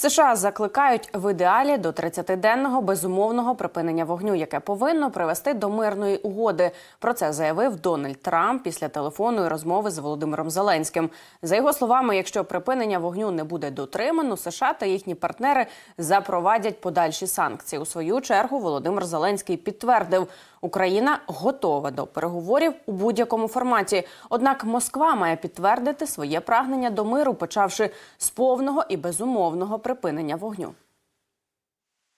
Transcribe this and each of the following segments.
США закликають в ідеалі до 30-денного безумовного припинення вогню, яке повинно привести до мирної угоди. Про це заявив Дональд Трамп після телефонної розмови з Володимиром Зеленським. За його словами, якщо припинення вогню не буде дотримано, США та їхні партнери запровадять подальші санкції. У свою чергу Володимир Зеленський підтвердив, Україна готова до переговорів у будь-якому форматі. Однак Москва має підтвердити своє прагнення до миру, почавши з повного і безумовного припинення вогню.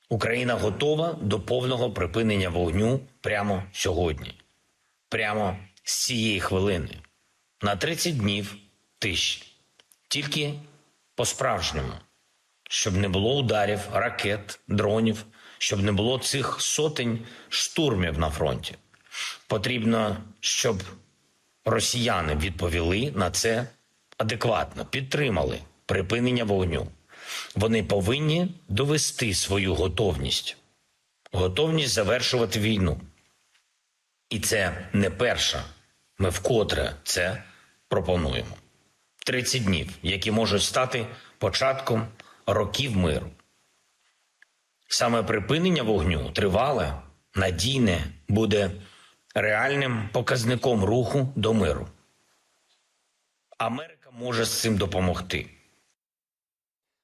Україна готова до повного припинення вогню прямо сьогодні, прямо з цієї хвилини, на 30 днів тиші, тільки по-справжньому, щоб не було ударів, ракет, дронів, щоб не було цих сотень штурмів на фронті. Потрібно, щоб росіяни відповіли на це адекватно, підтримали припинення вогню. Вони повинні довести свою готовність, готовність завершувати війну. І це не перша. Ми вкотре це пропонуємо. 30 днів, які можуть стати початком років миру. Саме припинення вогню тривале, надійне буде реальним показником руху до миру. Америка може з цим допомогти.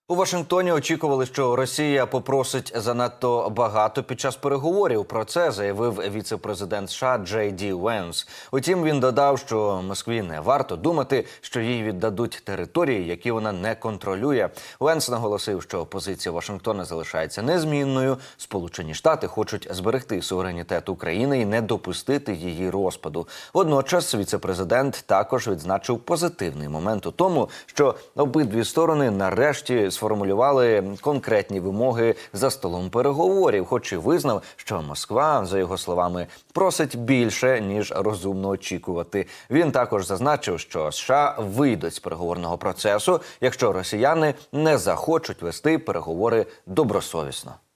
У Вашингтоні очікували, що Росія попросить занадто багато під час переговорів. Про це заявив віце-президент США Джей Ді Венс. Утім, він додав, що Москві не варто думати, що їй віддадуть території, які вона не контролює. Венс наголосив, що позиція Вашингтона залишається незмінною. Сполучені Штати хочуть зберегти суверенітет України і не допустити її розпаду. Водночас, віце-президент також відзначив позитивний момент у тому, що обидві сторони нарешті сформулювали конкретні вимоги за столом переговорів, хоч і визнав, що Москва, за його словами, просить більше ніж розумно очікувати. Він також зазначив, що США вийдуть з переговорного процесу, якщо росіяни не захочуть вести переговори добросовісно.